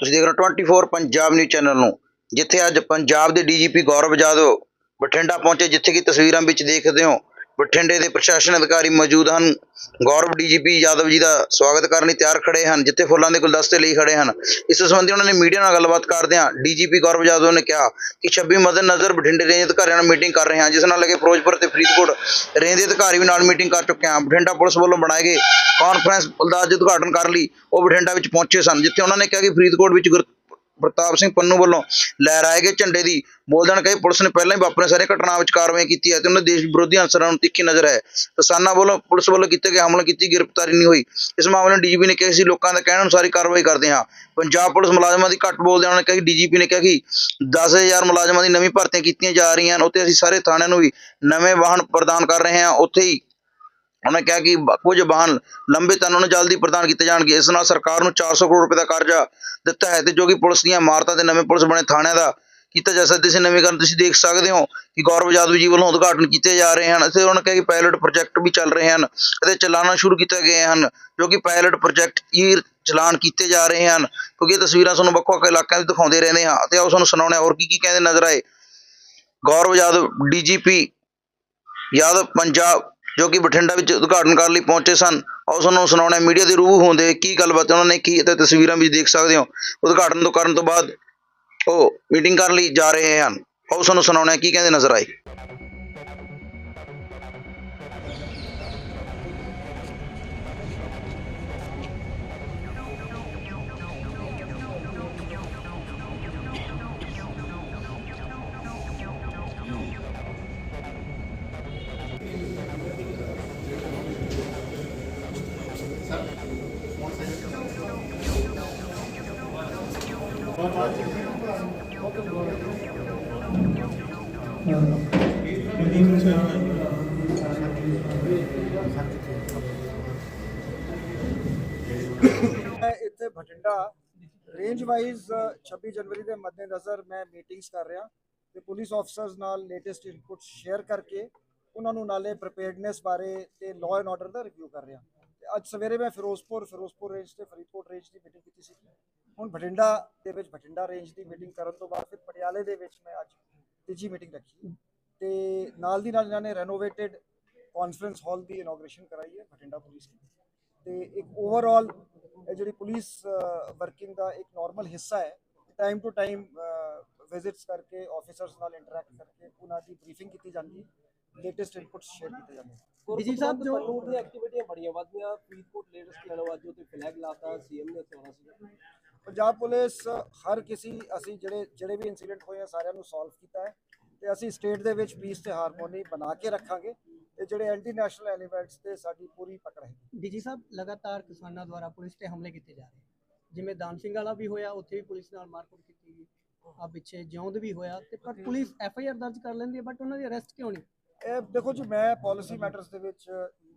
ਤੁਸੀਂ ਦੇਖ ਰਹੇ ਹੋ 24 ਪੰਜਾਬ ਨਿਊਜ਼ ਚੈਨਲ ਨੂੰ, ਜਿੱਥੇ ਅੱਜ ਪੰਜਾਬ ਦੇ ਡੀਜੀਪੀ ਗੌਰਵ ਜਾਦਵ ਬਠਿੰਡਾ ਪਹੁੰਚੇ, ਜਿੱਥੇ ਕਿ ਤਸਵੀਰਾਂ ਵਿੱਚ ਦੇਖਦੇ ਹੋ ਬਠਿੰਡੇ ਦੇ ਪ੍ਰਸ਼ਾਸਨ ਅਧਿਕਾਰੀ ਮੌਜੂਦ ਹਨ। ਗੌਰਵ ਡੀਜੀਪੀ ਯਾਦਵ ਜੀ ਦਾ ਸਵਾਗਤ ਕਰਨ ਲਈ ਤਿਆਰ ਖੜੇ ਹਨ, ਜਿੱਥੇ ਫੁੱਲਾਂ ਦੇ ਗੁਲਦਸਤੇ ਲਈ ਖੜੇ ਹਨ। ਇਸ ਸੰਬੰਧੀ ਉਹਨਾਂ ਨੇ ਮੀਡੀਆ ਨਾਲ ਗੱਲਬਾਤ ਕਰਦਿਆਂ ਡੀਜੀਪੀ ਗੌਰਵ ਯਾਦਵ ਨੇ ਕਿਹਾ ਕਿ 26 ਮੱਦੇ ਨਜ਼ਰ ਬਠਿੰਡੇ ਰੇਂਜ ਅਧਿਕਾਰੀਆਂ ਨਾਲ ਮੀਟਿੰਗ ਕਰ ਰਹੇ ਹਾਂ, ਜਿਸ ਨਾਲ ਲੱਗੇ ਫਿਰੋਜ਼ਪੁਰ ਤੇ ਫਰੀਦਕੋਟ ਰੇਂਜ ਦੇ ਅਧਿਕਾਰੀ ਵੀ ਨਾਲ ਮੀਟਿੰਗ ਕਰ ਚੁੱਕੇ ਹਨ ਬਠਿੰਡਾ ਪੁਲਿਸ ਵੱਲੋਂ ਬਣਾਏ ਗਏ ਕਾਨਫਰੰਸ ਦਾ ਅੱਜ ਉਦਘਾਟਨ ਕਰਨ ਲਈ ਉਹ ਬਠਿੰਡਾ ਵਿੱਚ ਪਹੁੰਚੇ ਸਨ, ਜਿੱਥੇ ਉਹਨਾਂ ਨੇ ਕਿਹਾ ਕਿ ਫਰੀਦਕੋਟ ਵਿੱਚ ਗੁਰ ਪ੍ਰਤਾਪ ਸਿੰਘ ਪੰਨੂ ਵੱਲੋਂ ਲਹਿਰਾਏ ਗਏ ਝੰਡੇ ਦੀ ਬੋਲਦਣ ਕਹੀ ਪੁਲਿਸ ਨੇ ਪਹਿਲਾਂ ਹੀ ਵਾਪਰੀਆਂ ਸਾਰੀਆਂ ਘਟਨਾਵਾਂ ਵਿੱਚ ਕਾਰਵਾਈ ਕੀਤੀ ਹੈ ਤੇ ਉਹਨਾਂ ਦੇਸ਼ ਵਿਰੋਧੀ ਅਨਸਰਾਂ ਨੂੰ ਤਿੱਖੀ ਨਜ਼ਰ ਹੈ। ਕਿਸਾਨਾਂ ਵੱਲੋਂ ਪੁਲਿਸ ਵੱਲੋਂ ਕੀਤੇ ਗਏ ਹਮਲੇ ਕੀਤੀ ਗ੍ਰਿਫਤਾਰੀ ਨਹੀਂ ਹੋਈ। ਇਸ ਮਾਮਲੇ ਨੂੰ ਡੀਜੀਪੀ ਨੇ ਕਿਹਾ ਸੀ, ਲੋਕਾਂ ਦਾ ਕਹਿਣ ਅਨੁਸਾਰ ਹੀ ਕਾਰਵਾਈ ਕਰਦੇ ਹਾਂ। ਪੰਜਾਬ ਪੁਲਿਸ ਮੁਲਾਜ਼ਮਾਂ ਦੀ ਘੱਟ ਬੋਲਦੇ ਉਹਨਾਂ ਨੇ ਕਿਹਾ ਕਿ ਡੀਜੀਪੀ ਨੇ ਕਿਹਾ ਕਿ 10000 ਮੁਲਾਜ਼ਮਾਂ ਦੀ ਨਵੀਂ ਭਰਤੀਆਂ ਕੀਤੀਆਂ ਜਾ ਰਹੀਆਂ ਹਨ, ਉੱਥੇ ਅਸੀਂ ਸਾਰੇ ਥਾਣਿਆਂ ਨੂੰ ਵੀ ਨਵੇਂ ਵਾਹਨ ਪ੍ਰਦਾਨ ਕਰ ਰਹੇ ਹਾਂ, ਉੱਥੇ ਹੀ ਉਹਨਾਂ ਕਿਹਾ ਕਿ ਕੁਝ ਵਾਹਨ ਲੰਬੇ ਤਨ ਨੂੰ ਜਲਦੀ ਪ੍ਰਦਾਨ ਕੀਤੇ ਜਾਣਗੇ। ਇਸ ਨਾਲ ਸਰਕਾਰ ਨੂੰ 400 ਕਰੋੜ ਰੁਪਏ ਦਾ ਕਰਜ਼ਾ ਦਿੱਤਾ ਹੈ ਤੇ ਜੋ ਕਿ ਪੁਲਿਸ ਦੀਆਂ ਇਮਾਰਤਾਂ ਤੇ ਨਵੇਂ ਪੁਲਿਸ ਬਣੇ ਥਾਣਿਆਂ ਦਾ ਕੀਤਾ ਜਾ ਸਕਦਾ। ਇਸ ਨਵੀਕਰਨ ਤੁਸੀਂ ਦੇਖ ਸਕਦੇ ਹੋ ਕਿ ਗੌਰਵ ਜਾਦਵ ਜੀ ਵੱਲੋਂ ਉਦਘਾਟਨ ਕੀਤੇ ਜਾ ਰਹੇ ਹਨ ਅਤੇ ਉਹਨਾਂ ਕਿਹਾ ਕਿ ਪਾਇਲਟ ਪ੍ਰੋਜੈਕਟ ਵੀ ਚੱਲ ਰਹੇ ਹਨ ਅਤੇ ਚਲਾਉਣਾ ਸ਼ੁਰੂ ਕੀਤੇ ਗਏ ਹਨ, ਜੋ ਕਿ ਪਾਇਲਟ ਪ੍ਰੋਜੈਕਟ ਹੀ ਚਲਾਨ ਕੀਤੇ ਜਾ ਰਹੇ ਹਨ। ਕਿਉਂਕਿ ਇਹ ਤਸਵੀਰਾਂ ਤੁਹਾਨੂੰ ਵੱਖ-ਵੱਖ ਇਲਾਕਿਆਂ ਵਿੱਚ ਦਿਖਾਉਂਦੇ ਰਹਿੰਦੇ ਹਾਂ ਅਤੇ ਆਓ ਤੁਹਾਨੂੰ ਸੁਣਾਉਂਦੇ ਹਾਂ ਹੋਰ ਕੀ ਕੀ ਕਹਿੰਦੇ ਨਜ਼ਰ ਆਏ। ਗੌਰਵ ਜਾਦਵ, ਡੀਜੀਪੀ ਯਾਦਵ, ਪੰਜਾਬ ਜੋ ਕਿ ਬਠਿੰਡਾ ਵਿੱਚ ਉਦਘਾਟਨ ਕਰਨ ਲਈ ਪਹੁੰਚੇ ਸਨ। ਆਓ ਤੁਹਾਨੂੰ ਸੁਣਾਉਣਾ ਮੀਡੀਆ ਦੇ ਰੂਬਰੂ ਹੁੰਦੇ ਕੀ ਗੱਲਬਾਤ ਉਹਨਾਂ ਨੇ ਕੀ ਅਤੇ ਤਸਵੀਰਾਂ ਵੀ ਦੇਖ ਸਕਦੇ ਹੋ। ਉਦਘਾਟਨ ਤੋਂ ਕਰਨ ਤੋਂ ਬਾਅਦ ਉਹ ਮੀਟਿੰਗ ਕਰਨ ਲਈ ਜਾ ਰਹੇ ਹਨ। ਆਓ ਤੁਹਾਨੂੰ ਸੁਣਾਉਣਾ ਕੀ ਕਹਿੰਦੇ ਨਜ਼ਰ ਆਏ? ਮੈਂ ਇੱਥੇ ਬਠਿੰਡਾ ਰੇਂਜ ਵਾਈਜ਼ 26 ਜਨਵਰੀ ਦੇ ਮੱਦੇਨਜ਼ਰ ਮੈਂ ਮੀਟਿੰਗਸ ਕਰ ਰਿਹਾ ਤੇ ਪੁਲਿਸ ਆਫਸਰਸ ਨਾਲ ਲੇਟੈਸਟ ਇਨਪੁਟ ਸ਼ੇਅਰ ਕਰਕੇ ਉਹਨਾਂ ਨੂੰ ਨਾਲੇ ਪ੍ਰੀਪੇਅਰਡਨੈਸ ਬਾਰੇ ਤੇ ਲਾਅ ਐਂਡ ਆਰਡਰ ਦਾ ਰਿਵਿਊ ਕਰ ਰਿਹਾ। ਅੱਜ ਸਵੇਰੇ ਮੈਂ ਫਿਰੋਜ਼ਪੁਰ ਫਿਰੋਜ਼ਪੁਰ ਰੇਂਜ ਤੇ ਫਰੀਦਕੋਟ ਰੇਂਜ ਦੀ ਮੀਟਿੰਗ ਕੀਤੀ ਸੀ। ਹੁਣ ਬਠਿੰਡਾ ਦੇ ਵਿੱਚ ਬਠਿੰਡਾ ਰੇਂਜ ਦੀ ਮੀਟਿੰਗ ਕਰਨ ਤੋਂ ਬਾਅਦ ਫਿਰ ਪਟਿਆਲੇ ਦੇ ਵਿੱਚ ਮੈਂ ਅੱਜ ਤੀਜੀ ਮੀਟਿੰਗ ਰੱਖੀ ਤੇ ਨਾਲ ਦੀ ਨਾਲ ਇਹਨਾਂ ਨੇ ਰੈਨੋਵੇਟਿਡ ਕਾਨਫਰੰਸ ਹਾਲ ਦੀ ਇਨੋਗ੍ਰੇਸ਼ਨ ਕਰਾਈ ਹੈ ਬਠਿੰਡਾ ਪੁਲਿਸ ਨੇ ਤੇ ਇੱਕ ਓਵਰਆਲ ਇਹ ਜਿਹੜੀ ਪੁਲਿਸ ਵਰਕਿੰਗ ਦਾ ਇੱਕ ਨਾਰਮਲ ਹਿੱਸਾ ਹੈ ਟਾਈਮ ਟੂ ਟਾਈਮ ਵਿਜ਼ਿਟਸ ਕਰਕੇ ਆਫੀਸਰਸ ਨਾਲ ਇੰਟਰੈਕਟ ਕਰਕੇ ਉਹਨਾਂ ਦੀ ਬਰੀਫਿੰਗ ਕੀਤੀ ਜਾਂਦੀ ਹੈ। ਲੇਟੈਸਟ ਇਨਪੁਟਸ ਸ਼ੇਅਰ ਕੀਤੇ ਜਾਂਦੇ ਹਨ ਡੀਜੀ ਸਾਹਿਬ ਜੋ ਪੰਨੂ ਦੀਆਂ ਐਕਟੀਵਿਟੀਆਂ ਬੜੀਆਂ ਵਧੀਆਂ ਫਰੀਦਕੋਟ ਲੇਟੈਸਟ ਲੈਣ ਅੱਜ ਉੱਤੇ ਫਲੈਗ ਲਾਤਾ ਸੀਐਮ ਨੇ ਉੱਥੇ ਆਉਣਾ ਸੀ। ਪੰਜਾਬ ਪੁਲਿਸ ਹਰ ਕਿਸੇ ਅਸੀਂ ਜਿਹੜੇ ਜਿਹੜੇ ਵੀ ਇਨਸੀਡੈਂਟ ਹੋਏ ਆ ਸਾਰਿਆਂ ਨੂੰ ਸੋਲਵ ਕੀਤਾ ਹੈ ਤੇ ਅਸੀਂ ਸਟੇਟ ਦੇ ਵਿੱਚ ਪੀਸ ਤੇ ਹਾਰਮੋਨੀ ਬਣਾ ਕੇ ਰੱਖਾਂਗੇ ਤੇ ਜਿਹੜੇ ਐਂਟੀ ਨੈਸ਼ਨਲ ਐਲੀਮੈਂਟਸ ਤੇ ਸਾਡੀ ਪੂਰੀ ਪਕੜ ਹੈ। ਡੀਜੀ ਸਾਹਿਬ ਲਗਾਤਾਰ ਕਿਸਾਨਾਂ ਦੁਆਰਾ ਪੁਲਿਸ ਤੇ ਹਮਲੇ ਕੀਤੇ ਜਾ ਰਹੇ ਜਿਵੇਂ ਦਾਨ ਸਿੰਘ ਵਾਲਾ ਵੀ ਹੋਇਆ ਉੱਥੇ ਵੀ ਪੁਲਿਸ ਨਾਲ ਮਾਰਕੁੱਟ ਕੀਤੀ ਗਈ। ਆ ਪਿੱਛੇ ਜਿਉਂਦ ਵੀ ਹੋਇਆ ਤੇ ਪਰ ਪੁਲਿਸ ਐਫ ਆਈ ਆਰ ਦਰਜ ਕਰ ਲੈਂਦੀ ਹੈ ਬਟ ਉਹਨਾਂ ਦੀ ਅਰੈਸਟ ਕਿਉਂ ਨਹੀਂ? ਇਹ ਦੇਖੋ ਜੀ ਮੈਂ ਪਾਲਿਸੀ ਮੈਟਰਸ ਦੇ ਵਿੱਚ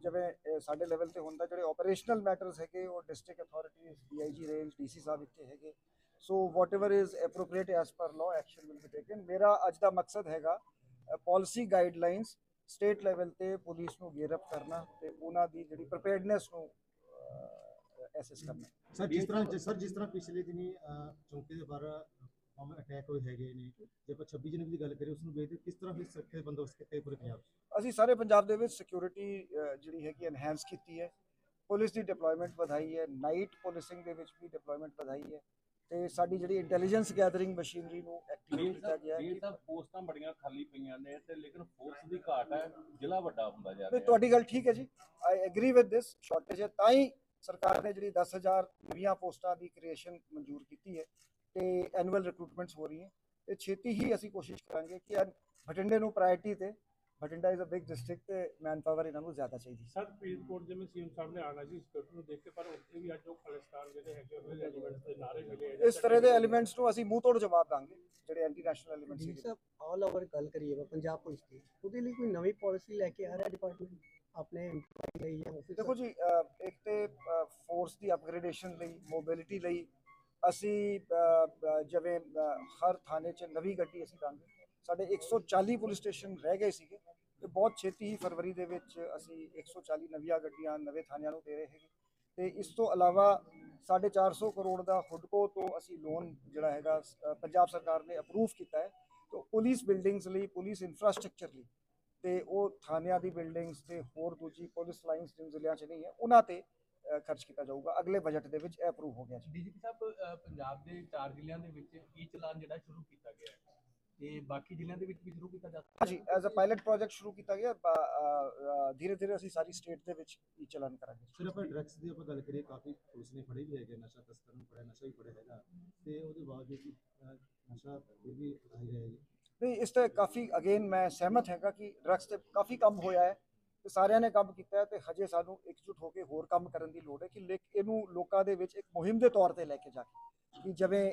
ਜਿਵੇਂ ਸਾਡੇ ਲੈਵਲ ਤੇ ਹੁੰਦਾ ਜਿਹੜੇ ਆਪਰੇਸ਼ਨਲ ਮੈਟਰਸ ਹੈਗੇ ਉਹ district authorities DIG range DC ਸਾਹਿਬ ਇੱਥੇ ਹੈਗੇ। So whatever is appropriate as per law action will be taken ਮੇਰਾ ਅੱਜ ਦਾ ਮਕਸਦ ਹੈਗਾ ਪਾਲਿਸੀ ਗਾਈਡਲਾਈਨਸ ਸਟੇਟ ਲੈਵਲ ਤੇ ਪੁਲਿਸ ਨੂੰ ਗੇਅਰ ਅਪ ਕਰਨਾ ਤੇ ਉਹਨਾਂ ਦੀ ਜਿਹੜੀ ਪ੍ਰੀਪੇਅਰਡਨੈਸ ਨੂੰ ਐਸੈਸ ਕਰਨਾ। ਸਰ ਜਿਸ ਤਰ੍ਹਾਂ ਸਰ ਜਿਸ ਤਰ੍ਹਾਂ ਪਿਛਲੇ ਦਿਨੀ ਅਹ, ਦੇ ਬਾਹਰ ਹਮ ਅਟੈਕ ਹੋਏ ਹੈਗੇ ਨੇ ਜੇ ਆਪਾਂ 26 ਜਨਵਰੀ ਦੀ ਗੱਲ ਕਰੀਏ ਉਸ ਨੂੰ ਵੇਖਦੇ ਕਿਸ ਤਰ੍ਹਾਂ ਫਿਰ ਸੁਰੱਖਿਆ ਬੰਦੋਬਸਤ ਕੀਤੇ ਪੂਰੇ ਪੰਜਾਬ ਅਸੀਂ ਸਾਰੇ ਪੰਜਾਬ ਦੇ ਵਿੱਚ ਸਿਕਿਉਰਿਟੀ ਜਿਹੜੀ ਹੈਗੀ ਐਨਹਾਂਸ ਕੀਤੀ ਹੈ। ਪੁਲਿਸ ਦੀ ਡਿਪਲੋਇਮੈਂਟ ਵਧਾਈ ਹੈ। ਨਾਈਟ ਪੁਲਿਸਿੰਗ ਦੇ ਵਿੱਚ ਵੀ ਡਿਪਲੋਇਮੈਂਟ ਵਧਾਈ ਹੈ। ਤੇ ਸਾਡੀ ਜਿਹੜੀ ਇੰਟੈਲੀਜੈਂਸ ਗੈਦਰਿੰਗ ਮਸ਼ੀਨਰੀ ਨੂੰ ਐਕਟੀਵੇਟ ਕੀਤਾ ਗਿਆ ਹੈ। ਇਹ ਤਾਂ ਪੋਸਟਾਂ ਬੜੀਆਂ ਖਾਲੀ ਪਈਆਂ ਨੇ ਤੇ ਲੇਕਿਨ ਫੋਰਸ ਦੀ ਘਾਟ ਹੈ ਜ਼ਿਲ੍ਹਾ ਵੱਡਾ ਹੁੰਦਾ ਜਾ ਰਿਹਾ ਤੁਹਾਡੀ ਗੱਲ ਠੀਕ ਹੈ ਜੀ। I agree with this shortage ਹੈ। ਤਾਂ ਹੀ ਸਰਕਾਰ ਨੇ ਜਿਹੜੀ 10000 ਨਵੀਆਂ ਪੋਸਟਾਂ ਦੀ ਕ੍ਰੀਏਸ਼ਨ ਮਨਜ਼ੂਰ ਕੀਤੀ ਹੈ ਤੇ ਐਨੂਅਲ ਰਿਕਰੂਟਮੈਂਟਸ ਹੋ ਰਹੀਆਂ। ਤੇ ਛੇਤੀ ਹੀ ਅਸੀਂ ਕੋਸ਼ਿਸ਼ ਕਰਾਂਗੇ ਕਿ ਬਠਿੰਡੇ ਨੂੰ ਪ੍ਰਾਇੋਰਟੀ ਤੇ Bathinda is a big district ਤੇ ਮੈਨ ਪਾਵਰ ਇਹਨਾਂ ਨੂੰ ਜ਼ਿਆਦਾ ਚਾਹੀਦੀ ਸਰ ਫਰੀਦਕੋਟ ਜਿਵੇਂ ਸੀਐਮ ਸਾਹਿਬ ਨੇ ਆਣਾ ਸੀ ਸਿਕਿਉਰਿਟੀ ਨੂੰ ਦੇਖ ਕੇ ਪਰ ਉੱਥੇ ਵੀ ਅੱਜ ਉਹ ਖਾਲਿਸਤਾਨ ਜਿਹੜੇ ਹੈਗੇ ਉਹਨਾਂ ਦੇ ਐਲੀਮੈਂਟਸ ਦੇ ਨਾਰੇ ਮਿਲੇ ਇਸ ਤਰ੍ਹਾਂ ਦੇ ਐਲੀਮੈਂਟਸ ਨੂੰ ਅਸੀਂ ਮੂੰਹ ਤੋੜ ਜਵਾਬ ਦਾਂਗੇ ਜਿਹੜੇ ਐਂਟੀ ਨੈਸ਼ਨਲ ਐਲੀਮੈਂਟਸ ਸੀ ਸਾਹਿਬ ਆਲ ਓਵਰ ਗੱਲ ਕਰੀਏ ਪੰਜਾਬ ਪੁਲਿਸ ਦੀ ਉਹਦੇ ਲਈ ਕੋਈ ਨਵੀਂ ਪਾਲਿਸੀ ਲੈ ਕੇ ਆ ਰਿਹਾ ਡਿਪਾਰਟਮੈਂਟ ਆਪਣੇ employee ਲਈ ਜਾਂ ਦੇਖੋ ਜੀ ਇੱਕ ਤੇ ਫੋਰਸ ਦੀ ਅਪਗ੍ਰੇਡੇਸ਼ਨ ਲਈ ਮੋਬਿਲਿਟੀ ਲਈ ਅਸੀਂ ਜਿਵੇਂ ਹਰ ਥਾਣੇ 'ਚ ਨਵੀਂ ਗੱਡੀ ਅਸੀਂ ਦਾਂਗੇ ਸਾਡੇ 140 ਪੁਲਿਸ ਸਟੇਸ਼ਨ ਰਹਿ ਗਏ ਸੀਗੇ। ਤੇ ਬਹੁਤ ਛੇਤੀ ਹੀ ਫਰਵਰੀ ਦੇ ਵਿੱਚ ਅਸੀਂ 140 ਨਵੀਆਂ ਗੱਡੀਆਂ ਨਵੇਂ ਥਾਣਿਆਂ ਨੂੰ ਦੇ ਰਹੇ ਹੈਗੇ। ਤੇ ਇਸ ਤੋਂ ਇਲਾਵਾ 450 ਕਰੋੜ ਦਾ ਹੁਡਕੋ ਤੋਂ ਅਸੀਂ ਲੋਨ ਜਿਹੜਾ ਹੈਗਾ ਪੰਜਾਬ ਸਰਕਾਰ ਨੇ ਅਪਰੂਵ ਕੀਤਾ ਹੈ। ਤੇ ਪੁਲਿਸ ਬਿਲਡਿੰਗਸ ਲਈ, ਪੁਲਿਸ ਇਨਫਰਾਸਟ੍ਰਕਚਰ ਲਈ ਤੇ ਉਹ ਥਾਣਿਆਂ ਦੀ ਬਿਲਡਿੰਗਸ ਤੇ ਹੋਰ ਦੂਜੀ ਪੁਲਿਸ ਲਾਈਨਸ ਜਿਨ ਜ਼ਿਲ੍ਹਿਆਂ 'ਚ ਨਹੀਂ ਹੈ, ਉਹਨਾਂ ਤੇ ਖਰਚ ਕੀਤਾ ਜਾਊਗਾ। ਅਗਲੇ ਬਜਟ ਦੇ ਵਿੱਚ ਇਹ ਅਪਰੂਵ ਹੋ ਗਿਆ ਜੀ। ਡੀਜੀਪੀ ਸਾਹਿਬ ਪੰਜਾਬ ਦੇ ਚਾਰ ਜ਼ਿਲ੍ਹਿਆਂ ਦੇ ਵਿੱਚ ਈ ਚਲਾਨ ਜਿਹੜਾ ਸ਼ੁਰੂ ਕੀਤਾ ਗਿਆ ਹੈ। ਤੇ ਬਾਕੀ ਜ਼ਿਲ੍ਹਿਆਂ ਦੇ ਵਿੱਚ ਵੀ ਸ਼ੁਰੂ ਕੀਤਾ ਜਾ ਸਕਦਾ ਹਾਂਜੀ ਐਜ਼ ਅ ਪਾਇਲਟ ਪ੍ਰੋਜੈਕਟ ਸ਼ੁਰੂ ਕੀਤਾ ਗਿਆ ਧੀਰੇ ਧੀਰੇ ਅਸੀਂ ਸਾਰੀ ਸਟੇਟ ਦੇ ਵਿੱਚ ਹੀ ਚਲਾਨ ਕਰਾਂਗੇ। ਫਿਰ ਆਪਾਂ ਡਰੱਗਸ ਦੀ ਆਪਾਂ ਗੱਲ ਕਰੀਏ ਕਾਫੀ ਪੁਲਿਸ ਨੇ ਫੜੇ ਵੀ ਹੈਗੇ ਨਸ਼ਾ ਤਸਕਰ ਨੂੰ ਫੜਿਆ ਨਸ਼ਾ ਵੀ ਫੜਿਆ ਹੈਗਾ। ਤੇ ਉਹਦੇ ਬਾਵਜੂਦ ਵੀ ਅਹ, ਨਸ਼ਾ ਫਿਰ ਵੀ ਆਈ ਰਿਹਾ ਹੈ ਜੀ ਨਹੀਂ ਇਸ ਤੇ ਕਾਫੀ ਅਗੇਨ ਮੈਂ ਸਹਿਮਤ ਹੈਗਾ ਕਿ ਡਰੱਗਸ ਤੇ ਕਾਫੀ ਕੰਮ ਹੋਇਆ ਹੈ ਤੇ ਸਾਰਿਆਂ ਨੇ ਕੰਮ ਕੀਤਾ ਹੈ ਤੇ ਹਜੇ ਸਾਨੂੰ ਇਕਜੁੱਟ ਹੋ ਕੇ ਹੋਰ ਕੰਮ ਕਰਨ ਦੀ ਲੋੜ ਹੈ ਕਿ ਲੇਕ ਇਹਨੂੰ ਲੋਕਾਂ ਦੇ ਵਿੱਚ ਇੱਕ ਮੁਹਿੰਮ ਦੇ ਤੌਰ ਤੇ ਲੈ ਕੇ ਜਾ ਕੇ ਕਿ ਜਿਵੇਂ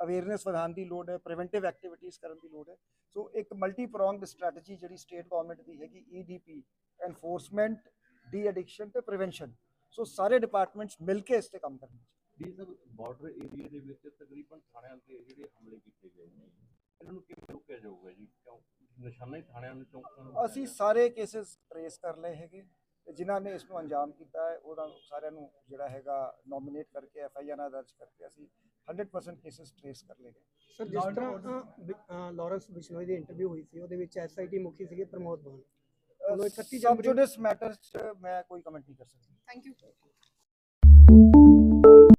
ਅਵੇਅਰਨੈਸ ਵਧਾਉਣ ਦੀ ਲੋੜ ਹੈ ਪ੍ਰੀਵੈਂਟਿਵ ਐਕਟੀਵਿਟੀਜ਼ ਕਰਨ ਦੀ ਲੋੜ ਹੈ। ਸੋ ਇੱਕ ਮਲਟੀ ਪ੍ਰੋਂਗਡ ਸਟ੍ਰੈਟਜੀ ਜਿਹੜੀ ਸਟੇਟ ਗਵਰਨਮੈਂਟ ਦੀ ਹੈਗੀ ਈਡੀਪੀ ਐਨਫੋਰਸਮੈਂਟ ਡੀ ਐਡਿਕਸ਼ਨ ਤੇ ਪ੍ਰੀਵੈਂਸ਼ਨ ਸੋ ਸਾਰੇ ਡਿਪਾਰਟਮੈਂਟਸ ਮਿਲ ਕੇ ਇਸ ਤੇ ਕੰਮ ਕਰਨਗੇ। ਡੀ ਸਾਹਿਬ ਬਾਰਡਰ ਏਰੀਆ ਦੇ ਵਿੱਚ ਤਕਰੀਬਨ ਥਾਣਿਆਂ ਤੇ ਜਿਹੜੇ ਹਮਲੇ ਕੀਤੇ ਗਏ ਨੇ ਇਹਨਾਂ ਨੂੰ ਕਿਵੇਂ ਰੋਕਿਆ ਜਾਊਗਾ ਜੀ? ਕਿਉਂ? ਨਿਸ਼ਾਨਾ ਹੀ ਥਾਣਿਆਂ ਨੂੰ ਚੌਂਕਾਂ ਨੂੰ ਅਸੀਂ ਸਾਰੇ ਕੇसेस ਟਰੇਸ ਕਰ ਲਏ ਹੈਗੇ ਜਿਨ੍ਹਾਂ ਨੇ ਇਸ ਨੂੰ ਅੰਜਾਮ ਕੀਤਾ ਹੈ ਉਹਨਾਂ ਸਾਰਿਆਂ ਨੂੰ ਜਿਹੜਾ ਹੈਗਾ ਨੋਮੀਨੇਟ ਕਰਕੇ ਐਫ ਆਈ ਆਰ ਦਰਜ ਕਰਕੇ ਅਸੀਂ 100% ਕੇसेस ਟਰੇਸ ਕਰ ਲਏ ਗਏ। ਸਰ ਜਿਸ ਤਰ੍ਹਾਂ ਲਾਰੈਂਸ ਬਿਸ਼ਨੋਈ ਦੀ ਇੰਟਰਵਿਊ ਹੋਈ ਸੀ ਉਹਦੇ ਵਿੱਚ ਐਸਆਈਟੀ ਮੁਖੀ ਸੀਗੇ ਪ੍ਰਮੋਦ ਬਾਨ। ਉਹਨੂੰ 31 ਸਬ ਜਨਵਰੀ ਮੈਟਰਸ ਮੈਂ ਕੋਈ ਕਮੈਂਟ ਨਹੀਂ ਕਰ ਸਕਦਾ। Thank you.